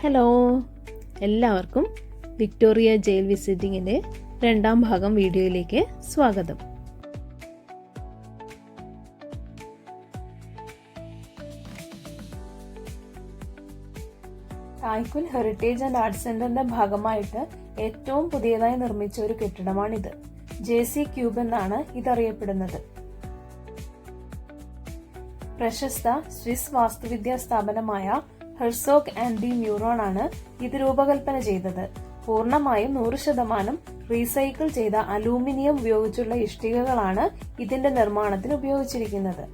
Hello എല്ലാവർക്കും Victoria jail വിസിറ്റിങ്ങിന്റെ രണ്ടാം ഭാഗം വീഡിയോയിലേക്ക് സ്വാഗതം. തായ്ക്കുൽ ഹെറിറ്റേജ് ആൻഡ് ആർട്സ് സെന്ററിന്റെ ഭാഗമായിട്ട് ഏറ്റവും പുതിയതായി നിർമ്മിച്ച ഒരു കെട്ടിടമാണിത്. ജെ സി ക്യൂബ് എന്നാണ് ഇതറിയപ്പെടുന്നത്. പ്രശസ്ത സ്വിസ് വാസ്തുവിദ്യാ സ്ഥാപനമായ ഹെർസോഗ് ആൻഡ് ദി മ്യൂറോൺ ആണ് ഇത് രൂപകൽപ്പന ചെയ്തത്. പൂർണമായും നൂറ് ശതമാനം റീസൈക്കിൾ ചെയ്ത അലൂമിനിയം ഉപയോഗിച്ചുള്ള ഇഷ്ടികകളാണ് ഇതിന്റെ നിർമ്മാണത്തിന് ഉപയോഗിച്ചിരിക്കുന്നത്.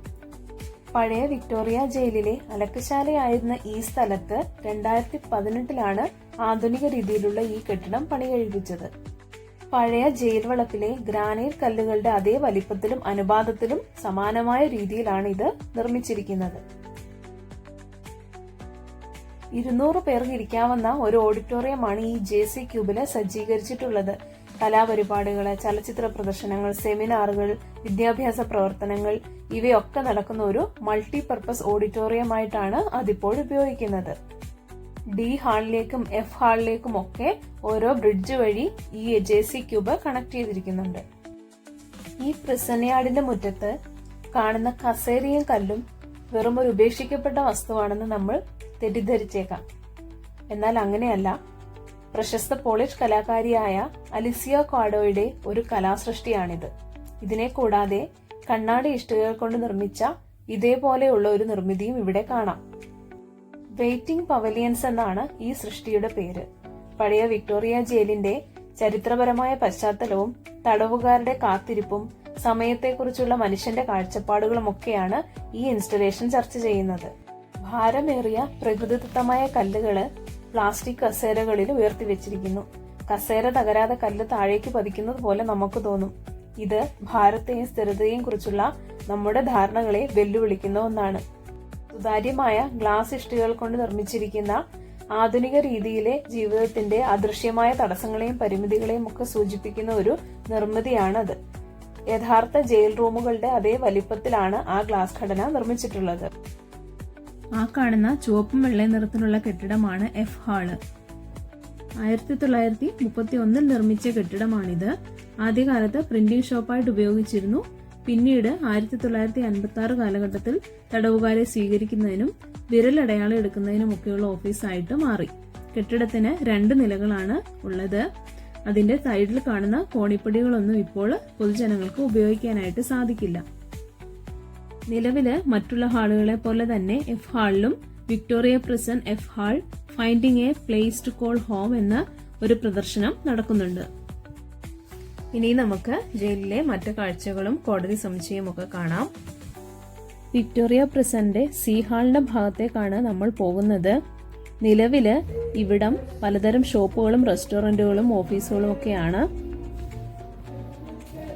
പഴയ വിക്ടോറിയ ജയിലിലെ അലക്കശാലയായിരുന്ന ഈ സ്ഥലത്ത് രണ്ടായിരത്തി പതിനെട്ടിലാണ് ആധുനിക രീതിയിലുള്ള ഈ കെട്ടിടം പണി കഴിപ്പിച്ചത് പഴയ ജയിൽ വളപ്പിലെ ഗ്രാനൈറ്റ് കല്ലുകളുടെ അതേ വലിപ്പത്തിലും അനുപാതത്തിലും സമാനമായ രീതിയിലാണ് ഇത് നിർമ്മിച്ചിരിക്കുന്നത്. ഇരുന്നൂറ് പേർക്ക് ഇരിക്കാവുന്ന ഒരു ഓഡിറ്റോറിയമാണ് ഈ ജെ സി ക്യൂബിൽ സജ്ജീകരിച്ചിട്ടുള്ളത്. കലാപരിപാടികൾ ചലച്ചിത്ര പ്രദർശനങ്ങൾ സെമിനാറുകൾ വിദ്യാഭ്യാസ പ്രവർത്തനങ്ങൾ ഇവയൊക്കെ നടക്കുന്ന ഒരു മൾട്ടി പർപ്പസ് ഓഡിറ്റോറിയമായിട്ടാണ് അതിപ്പോൾ ഉപയോഗിക്കുന്നത്. ഡി ഹാളിലേക്കും എഫ് ഹാളിലേക്കും ഒക്കെ ഓരോ ബ്രിഡ്ജ് വഴി ഈ ജെ സി ക്യൂബ് കണക്ട് ചെയ്തിരിക്കുന്നുണ്ട്. ഈ പ്രസന്നയാടിന്റെ മുറ്റത്ത് കാണുന്ന കസേരയും കല്ലും വെറും ഒരു ഉപേക്ഷിക്കപ്പെട്ട വസ്തുവാണെന്ന് നമ്മൾ തെറ്റിദ്ധരിച്ചേക്കാം. എന്നാൽ അങ്ങനെയല്ല. പ്രശസ്ത പോളിഷ് കലാകാരിയായ അലിസിയ ക്വാഡോയുടെ ഒരു കലാസൃഷ്ടിയാണിത്. ഇതിനെ കൂടാതെ കണ്ണാടി ഇഷ്ടികകൾ കൊണ്ട് നിർമ്മിച്ച ഇതേപോലെയുള്ള ഒരു നിർമ്മിതിയും ഇവിടെ കാണാം. വെയിറ്റിംഗ് പവലിയൻസ് എന്നാണ് ഈ സൃഷ്ടിയുടെ പേര്. പഴയ വിക്ടോറിയ ജയിലിന്റെ ചരിത്രപരമായ പശ്ചാത്തലവും തടവുകാരുടെ കാത്തിരിപ്പും സമയത്തെക്കുറിച്ചുള്ള മനുഷ്യന്റെ കാഴ്ചപ്പാടുകളുമൊക്കെയാണ് ഈ ഇൻസ്റ്റലേഷൻ ചർച്ച ചെയ്യുന്നത്. ഭാരമേറിയ പ്രകൃതിദത്തമായ കല്ലുകൾ പ്ലാസ്റ്റിക് കസേരകളിൽ ഉയർത്തി വെച്ചിരിക്കുന്നു കസേര തകരാതെ കല്ല് താഴേക്ക് പതിക്കുന്നത് പോലെ നമുക്ക് തോന്നും. ഇത് ഭാരത്തെയും സ്ഥിരതയെയും കുറിച്ചുള്ള നമ്മുടെ ധാരണകളെ വെല്ലുവിളിക്കുന്ന ഒന്നാണ്. സുതാര്യമായ ഗ്ലാസ് ഇഷ്ടികൾ കൊണ്ട് നിർമ്മിച്ചിരിക്കുന്ന ആധുനിക രീതിയിലെ ജീവിതത്തിന്റെ അദൃശ്യമായ തടസ്സങ്ങളെയും പരിമിതികളെയും ഒക്കെ സൂചിപ്പിക്കുന്ന ഒരു നിർമ്മിതിയാണത്. യഥാർത്ഥ ജയിൽ റൂമുകളുടെ അതേ വലിപ്പത്തിലാണ് ആ ഗ്ലാസ് ഘടന നിർമ്മിച്ചിട്ടുള്ളത്. ആ കാണുന്ന ചുവപ്പും വെള്ളയും നിറത്തിലുള്ള കെട്ടിടമാണ് എഫ് ഹാൾ ആയിരത്തി തൊള്ളായിരത്തി മുപ്പത്തി ഒന്നിൽ നിർമ്മിച്ച കെട്ടിടമാണിത്. ആദ്യകാലത്ത് പ്രിന്റിംഗ് ഷോപ്പായിട്ട് ഉപയോഗിച്ചിരുന്നു. പിന്നീട് ആയിരത്തി തൊള്ളായിരത്തി അൻപത്തി ആറ് കാലഘട്ടത്തിൽ തടവുകാരെ സ്വീകരിക്കുന്നതിനും വിരലടയാളം എടുക്കുന്നതിനുമൊക്കെയുള്ള ഓഫീസായിട്ട് മാറി. കെട്ടിടത്തിന് രണ്ട് നിലകളാണ് ഉള്ളത്. അതിന്റെ സൈഡിൽ കാണുന്ന കോണിപ്പടികളൊന്നും ഇപ്പോൾ പൊതുജനങ്ങൾക്ക് ഉപയോഗിക്കാനായിട്ട് സാധിക്കില്ല. നിലവിൽ മറ്റുള്ള ഹാളുകളെ പോലെ തന്നെ F ഹാളിലും Victoria prison F hall finding a place to call home എന്ന ഒരു പ്രദർശനം നടക്കുന്നുണ്ട്. ഇനി നമുക്ക് ജയിലിലെ മറ്റു കാഴ്ചകളും കോടതി സമുച്ചയവും ഒക്കെ കാണാം. വിക്ടോറിയ പ്രിസന്റെ സി ഹാളിന്റെ ഭാഗത്തേക്കാണ് നമ്മൾ പോകുന്നത്. നിലവിൽ ഇവിടം പലതരം ഷോപ്പുകളും റെസ്റ്റോറന്റുകളും ഓഫീസുകളും ഒക്കെയാണ്.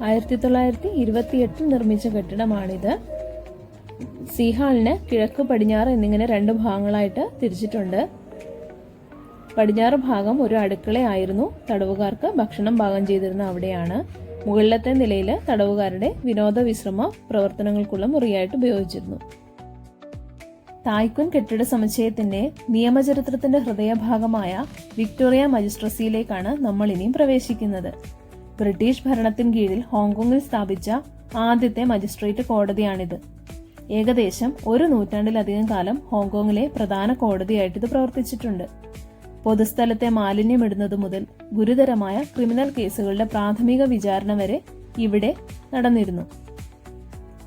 ആയിരത്തി തൊള്ളായിരത്തി ഇരുപത്തിയെട്ടിൽ നിർമ്മിച്ച കെട്ടിടമാണിത്. സീഹാളിന് കിഴക്ക് പടിഞ്ഞാറ് എന്നിങ്ങനെ രണ്ട് ഭാഗങ്ങളായിട്ട് തിരിച്ചിട്ടുണ്ട്. പടിഞ്ഞാറ് ഭാഗം ഒരു അടുക്കളയായിരുന്നു തടവുകാർക്ക് ഭക്ഷണം പാകം ചെയ്തിരുന്ന അവിടെയാണ്. മുകളിലത്തെ നിലയിൽ തടവുകാരുടെ വിനോദ വിശ്രമ പ്രവർത്തനങ്ങൾക്കുള്ള മുറിയായിട്ട് ഉപയോഗിച്ചിരുന്നു. തായ്ക്കുൻ കെട്ടിട സമുച്ചയത്തിന്റെ നിയമചരിത്രത്തിന്റെ ഹൃദയഭാഗമായ വിക്ടോറിയ മജിസ്ട്രസിയിലേക്കാണ് നമ്മൾ ഇനിയും പ്രവേശിക്കുന്നത്. ബ്രിട്ടീഷ് ഭരണത്തിന് കീഴിൽ ഹോങ്കോങ്ങിൽ സ്ഥാപിച്ച ആദ്യത്തെ മജിസ്ട്രേറ്റ് കോടതിയാണിത്. ഏകദേശം ഒരു നൂറ്റാണ്ടിലധികം കാലം ഹോങ്കോങ്ങിലെ പ്രധാന കോടതിയായിട്ട് ഇത് പ്രവർത്തിച്ചിട്ടുണ്ട്. പൊതുസ്ഥലത്തെ മാലിന്യമിടുന്നത് മുതൽ ഗുരുതരമായ ക്രിമിനൽ കേസുകളുടെ പ്രാഥമിക വിചാരണ വരെ ഇവിടെ നടന്നിരുന്നു.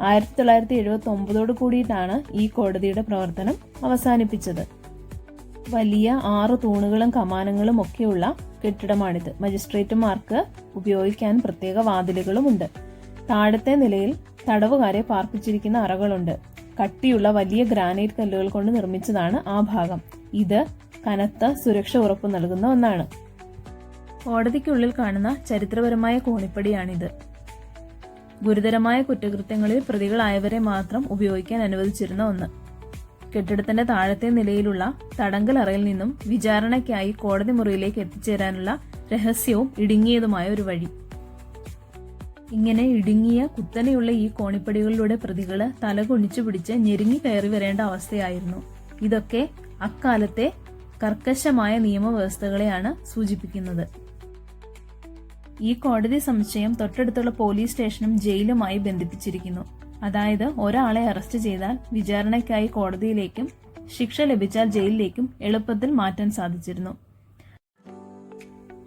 ആയിരത്തി തൊള്ളായിരത്തി എഴുപത്തി ഒമ്പതോട് കൂടിയിട്ടാണ് ഈ കോടതിയുടെ പ്രവർത്തനം അവസാനിപ്പിച്ചത്. വലിയ ആറ് തൂണുകളും കമാനങ്ങളും ഒക്കെയുള്ള കെട്ടിടമാണിത്. മജിസ്ട്രേറ്റുമാർക്ക് ഉപയോഗിക്കാൻ പ്രത്യേക വാതിലുകളുമുണ്ട്. താഴത്തെ നിലയിൽ തടവുകാരെ പാർപ്പിച്ചിരിക്കുന്ന അറകളുണ്ട്. കട്ടിയുള്ള വലിയ ഗ്രാനൈറ്റ് കല്ലുകൾ കൊണ്ട് നിർമ്മിച്ചതാണ് ആ ഭാഗം. ഇത് കനത്ത സുരക്ഷ ഉറപ്പു നൽകുന്ന ഒന്നാണ്. കോടതിക്കുള്ളിൽ കാണുന്ന ചരിത്രപരമായ കോണിപ്പടിയാണിത്. ഗുരുതരമായ കുറ്റകൃത്യങ്ങളിൽ പ്രതികളായവരെ മാത്രം ഉപയോഗിക്കാൻ അനുവദിച്ചിരുന്ന ഒന്ന്. കെട്ടിടത്തിന്റെ താഴത്തെ നിലയിലുള്ള തടങ്കൽ അറയിൽ നിന്നും വിചാരണയ്ക്കായി കോടതി മുറിയിലേക്ക് എത്തിച്ചേരാനുള്ള രഹസ്യവും ഇടുങ്ങിയതുമായ ഒരു വഴി. ഇങ്ങനെ ഇടുങ്ങിയ കുത്തനെയുള്ള ഈ കോണിപ്പടികളിലൂടെ പ്രതികൾ തല കൊണിച്ചു പിടിച്ച് ഞെരുങ്ങി കയറി വരേണ്ട അവസ്ഥയായിരുന്നു. ഇതൊക്കെ അക്കാലത്തെ കർക്കശമായ നിയമവ്യവസ്ഥകളെയാണ് സൂചിപ്പിക്കുന്നത്. ഈ കോടതി സംശയം തൊട്ടടുത്തുള്ള പോലീസ് സ്റ്റേഷനും ജയിലുമായി ബന്ധിപ്പിച്ചിരിക്കുന്നു. അതായത് ഒരാളെ അറസ്റ്റ് ചെയ്താൽ വിചാരണയ്ക്കായി കോടതിയിലേക്കും ശിക്ഷ ലഭിച്ചാൽ ജയിലിലേക്കും എളുപ്പത്തിൽ മാറ്റാൻ സാധിച്ചിരുന്നു.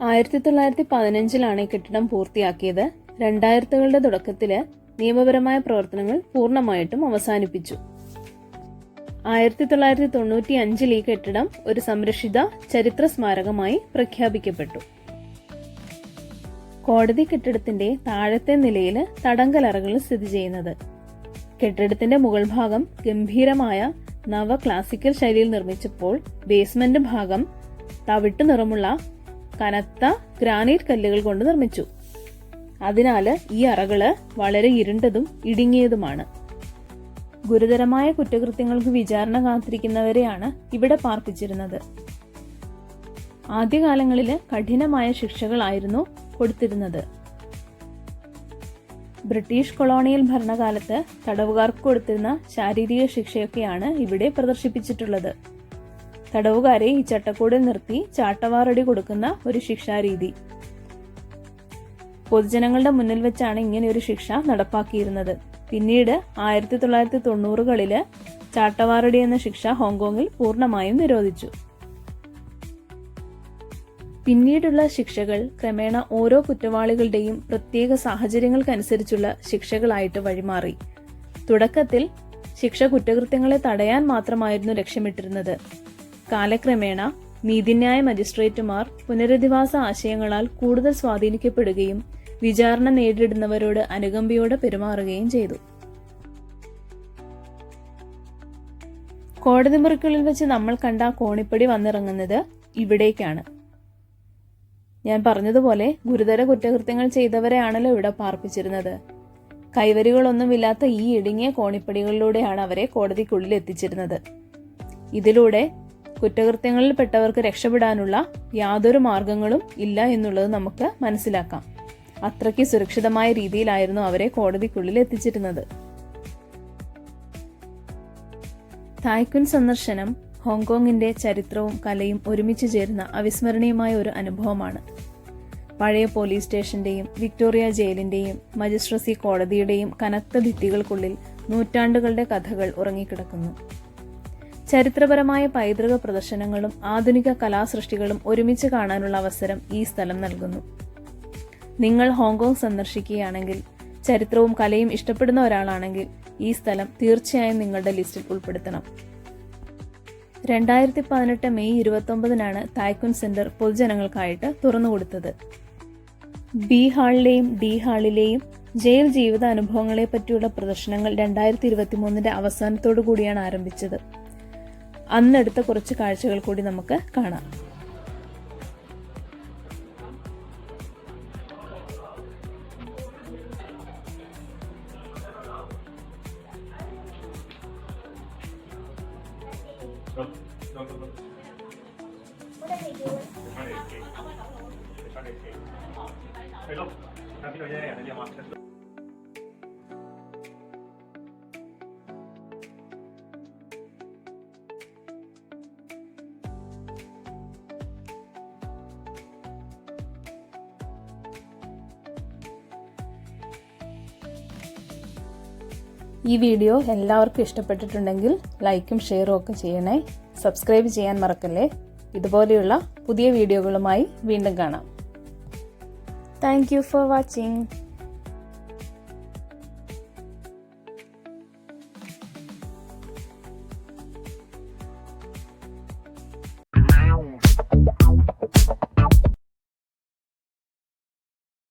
ആയിരത്തി തൊള്ളായിരത്തി പതിനഞ്ചിലാണ് കെട്ടിടം പൂർത്തിയാക്കിയത്. രണ്ടായിരത്തുകളുടെ തുടക്കത്തിൽ നിയമപരമായ പ്രവർത്തനങ്ങൾ പൂർണമായിട്ടും അവസാനിപ്പിച്ചു. ആയിരത്തി തൊള്ളായിരത്തി തൊണ്ണൂറ്റി അഞ്ചിൽ ഈ കെട്ടിടം ഒരു സംരക്ഷിത ചരിത്ര സ്മാരകമായി പ്രഖ്യാപിക്കപ്പെട്ടു. കോടതി കെട്ടിടത്തിന്റെ താഴത്തെ നിലയിൽ തടങ്കലറകൾ സ്ഥിതി ചെയ്യുന്നത്. കെട്ടിടത്തിന്റെ മുകൾ ഭാഗം ഗംഭീരമായ നവ ക്ലാസിക്കൽ ശൈലിയിൽ നിർമ്മിച്ചപ്പോൾ ബേസ്മെന്റ് ഭാഗം തവിട്ട് നിറമുള്ള കനത്ത ഗ്രാനൈറ്റ് കല്ലുകൾ കൊണ്ട് നിർമ്മിച്ചു. അതിനാൽ ഈ അറകൾ വളരെ ഇരുണ്ടതും ഇടുങ്ങിയതുമാണ്. ഗുരുതരമായ കുറ്റകൃത്യങ്ങൾക്ക് വിചാരണ കാത്തിരിക്കുന്നവരെയാണ് ഇവിടെ പാർപ്പിച്ചിരുന്നത്. ആദ്യകാലങ്ങളിൽ കഠിനമായ ശിക്ഷകളായിരുന്നു കൊടുത്തിരുന്നത്. ബ്രിട്ടീഷ് കൊളോണിയൽ ഭരണകാലത്ത് തടവുകാർക്ക് കൊടുത്തിരുന്ന ശാരീരിക ശിക്ഷയൊക്കെയാണ് ഇവിടെ പ്രദർശിപ്പിച്ചിട്ടുള്ളത്. തടവുകാരെ ഈ ചട്ടക്കൂടിൽ നിർത്തി ചാട്ടവാറടി കൊടുക്കുന്ന ഒരു ശിക്ഷാരീതി. പൊതുജനങ്ങളുടെ മുന്നിൽ വെച്ചാണ് ഇങ്ങനെ ഒരു ശിക്ഷ നടപ്പാക്കിയിരുന്നത്. പിന്നീട് ആയിരത്തി തൊള്ളായിരത്തി തൊണ്ണൂറുകളിൽ ചാട്ടവാറടി എന്ന ശിക്ഷ ഹോങ്കോങ്ങിൽ പൂർണമായും നിരോധിച്ചു. പിന്നീടുള്ള ശിക്ഷകൾ ക്രമേണ ഓരോ കുറ്റവാളികളുടെയും പ്രത്യേക സാഹചര്യങ്ങൾക്കനുസരിച്ചുള്ള ശിക്ഷകളായിട്ട് വഴിമാറി. തുടക്കത്തിൽ ശിക്ഷ കുറ്റകൃത്യങ്ങളെ തടയാൻ മാത്രമായിരുന്നു ലക്ഷ്യമിട്ടിരുന്നത്. കാലക്രമേണ നീതിന്യായ മജിസ്ട്രേറ്റുമാർ പുനരധിവാസ ആശയങ്ങളാൽ കൂടുതൽ സ്വാധീനിക്കപ്പെടുകയും വിചാരണ നേരിടുന്നവരോട് അനുകമ്പയോടെ പെരുമാറുകയും ചെയ്തു. കോടതി മുറിക്കുള്ളിൽ വെച്ച് നമ്മൾ കണ്ട കോണിപ്പടി വന്നിറങ്ങുന്നത് ഇവിടേക്കാണ്. ഞാൻ പറഞ്ഞതുപോലെ ഗുരുതര കുറ്റകൃത്യങ്ങൾ ചെയ്തവരെയാണല്ലോ ഇവിടെ പാർപ്പിച്ചിരുന്നത്. കൈവരികളൊന്നുമില്ലാത്ത ഈ ഇടുങ്ങിയ കോണിപ്പടികളിലൂടെയാണ് അവരെ കോടതിക്കുള്ളിൽ എത്തിച്ചിരുന്നത്. ഇതിലൂടെ കുറ്റകൃത്യങ്ങളിൽ പെട്ടവർക്ക് രക്ഷപ്പെടാനുള്ള യാതൊരു മാർഗങ്ങളും ഇല്ല എന്നുള്ളത് നമുക്ക് മനസ്സിലാക്കാം. അത്രയ്ക്ക് സുരക്ഷിതമായ രീതിയിലായിരുന്നു അവരെ കോടതിക്കുള്ളിൽ എത്തിച്ചിരുന്നത്. തായ്ക്കുൻ സന്ദർശനം ഹോങ്കോങ്ങിന്റെ ചരിത്രവും കലയും ഒരുമിച്ച് ചേരുന്ന അവിസ്മരണീയമായ ഒരു അനുഭവമാണ്. പഴയ പോലീസ് സ്റ്റേഷന്റെയും വിക്ടോറിയ ജയിലിന്റെയും മജിസ്ട്രസി കോടതിയുടെയും കനത്ത ഭിത്തികൾക്കുള്ളിൽ നൂറ്റാണ്ടുകളുടെ കഥകൾ ഉറങ്ങിക്കിടക്കുന്നു. ചരിത്രപരമായ പൈതൃക പ്രദർശനങ്ങളും ആധുനിക കലാസൃഷ്ടികളും ഒരുമിച്ച് കാണാനുള്ള അവസരം ഈ സ്ഥലം നൽകുന്നു. നിങ്ങൾ ഹോങ്കോങ് സന്ദർശിക്കുകയാണെങ്കിൽ ചരിത്രവും കലയും ഇഷ്ടപ്പെടുന്ന ഒരാളാണെങ്കിൽ ഈ സ്ഥലം തീർച്ചയായും നിങ്ങളുടെ ലിസ്റ്റിൽ ഉൾപ്പെടുത്തണം. രണ്ടായിരത്തി പതിനെട്ട് മെയ് ഇരുപത്തൊമ്പതിനാണ് തായ്ക്കുൻ സെന്റർ പൊതുജനങ്ങൾക്കായിട്ട് തുറന്നുകൊടുത്തത്. ബി ഹാളിലെയും ഡി ഹാളിലെയും ജയിൽ ജീവിത അനുഭവങ്ങളെ പറ്റിയുള്ള പ്രദർശനങ്ങൾ രണ്ടായിരത്തി ഇരുപത്തി മൂന്നിന്റെ അവസാനത്തോടു കൂടിയാണ് ആരംഭിച്ചത്. അന്നെടുത്ത കുറച്ച് കാഴ്ചകൾ കൂടി നമുക്ക് കാണാം. Hello. Have you heard any of my ഈ വീഡിയോ എല്ലാവർക്കും ഇഷ്ടപ്പെട്ടിട്ടുണ്ടെങ്കിൽ ലൈക്കും ഷെയറും ഒക്കെ ചെയ്യണേ. സബ്സ്ക്രൈബ് ചെയ്യാൻ മറക്കല്ലേ? ഇതുപോലെയുള്ള പുതിയ വീഡിയോകളുമായി വീണ്ടും കാണാം. Thank for watching